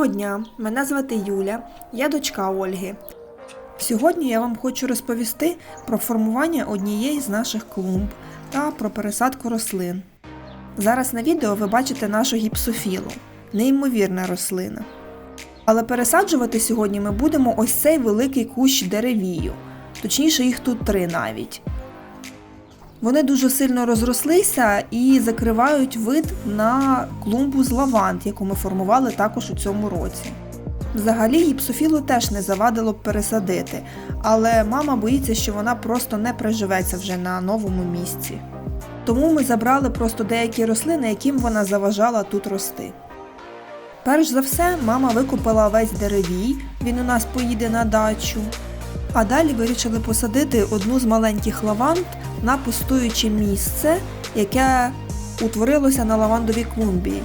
Доброго дня! Мене звати Юля, я дочка Ольги. Сьогодні я вам хочу розповісти про формування однієї з наших клумб та про пересадку рослин. Зараз на відео ви бачите нашу гіпсофілу неймовірна рослина. Але пересаджувати сьогодні ми будемо ось цей великий кущ деревію, точніше, їх тут три навіть. Вони дуже сильно розрослися і закривають вид на клумбу з лаванд, яку ми формували також у цьому році. Взагалі гіпсофілу теж не завадило б пересадити, але мама боїться, що вона просто не приживеться вже на новому місці. Тому ми забрали просто деякі рослини, яким вона заважала тут рости. Перш за все, мама викупила весь деревій, він у нас поїде на дачу. А далі вирішили посадити одну з маленьких лаванд на пустуюче місце, яке утворилося на лавандовій клумбі.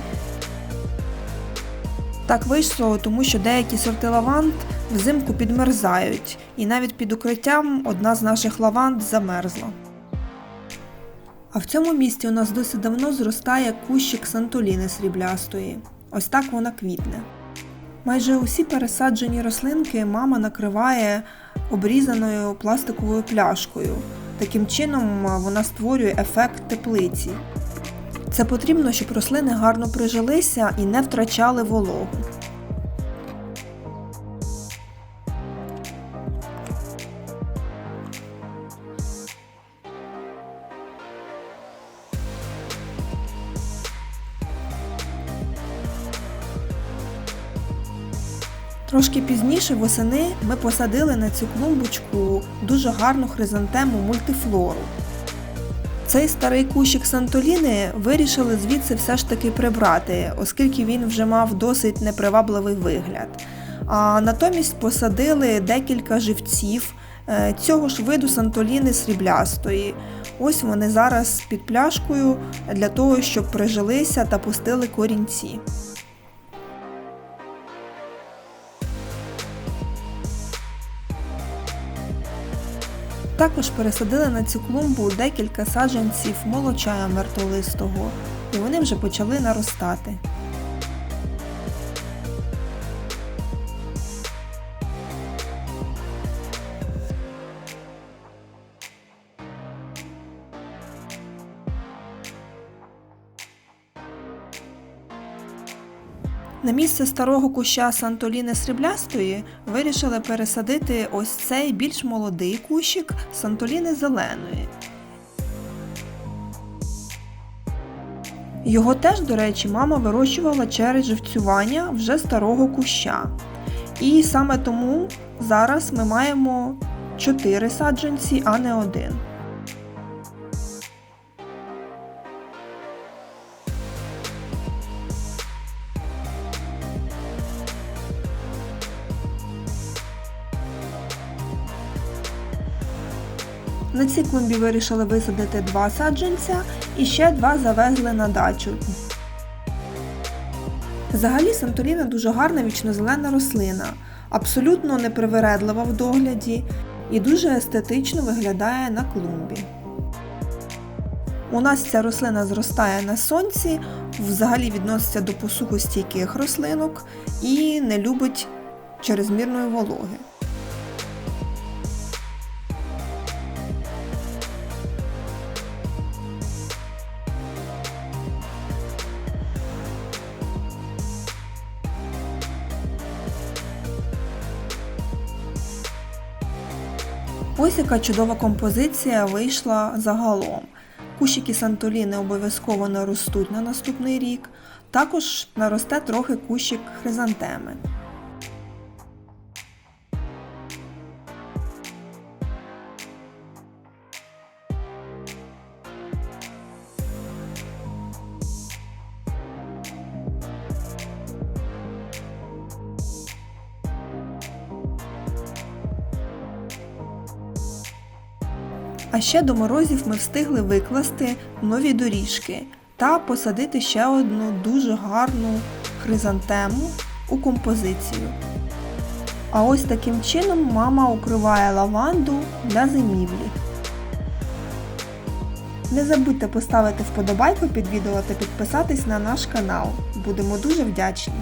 Так вийшло, тому що деякі сорти лаванд взимку підмерзають, і навіть під укриттям одна з наших лаванд замерзла. А в цьому місці у нас досить давно зростає кущик сантоліни сріблястої. Ось так вона квітне. Майже усі пересаджені рослинки мама накриває обрізаною пластиковою пляшкою. Таким чином вона створює ефект теплиці. Це потрібно, щоб рослини гарно прижилися і не втрачали вологу. Трошки пізніше восени ми посадили на цю клумбочку дуже гарну хризантему мультифлору. Цей старий кущик Сантоліни вирішили звідси все ж таки прибрати, оскільки він вже мав досить непривабливий вигляд. А натомість посадили декілька живців е, цього ж виду Сантоліни сріблястої. Ось вони зараз під пляшкою для того, щоб прижилися та пустили корінці. Також пересадили на цю клумбу декілька саджанців молочая мертолистого, і вони вже почали наростати. На місце старого куща Сантоліни сріблястої вирішили пересадити ось цей більш молодий кущик Сантоліни зеленої. Його теж, до речі, мама вирощувала через живцювання вже старого куща. І саме тому зараз ми маємо 4 саджанці, а не один. На цій клумбі вирішили висадити два саджанця і ще два завезли на дачу. Взагалі Сантоліна дуже гарна вічнозелена рослина, абсолютно непривередлива в догляді і дуже естетично виглядає на клумбі. У нас ця рослина зростає на сонці, взагалі відноситься до посухостійких рослинок і не любить чрезмірної вологи. Ось яка чудова композиція вийшла загалом. Кущики Сантоліни обов'язково наростуть на наступний рік. Також наросте трохи кущик хризантеми. А ще до морозів ми встигли викласти нові доріжки та посадити ще одну дуже гарну хризантему у композицію. А ось таким чином мама укриває лаванду для зимівлі. Не забудьте поставити вподобайку під відео та підписатись на наш канал. Будемо дуже вдячні!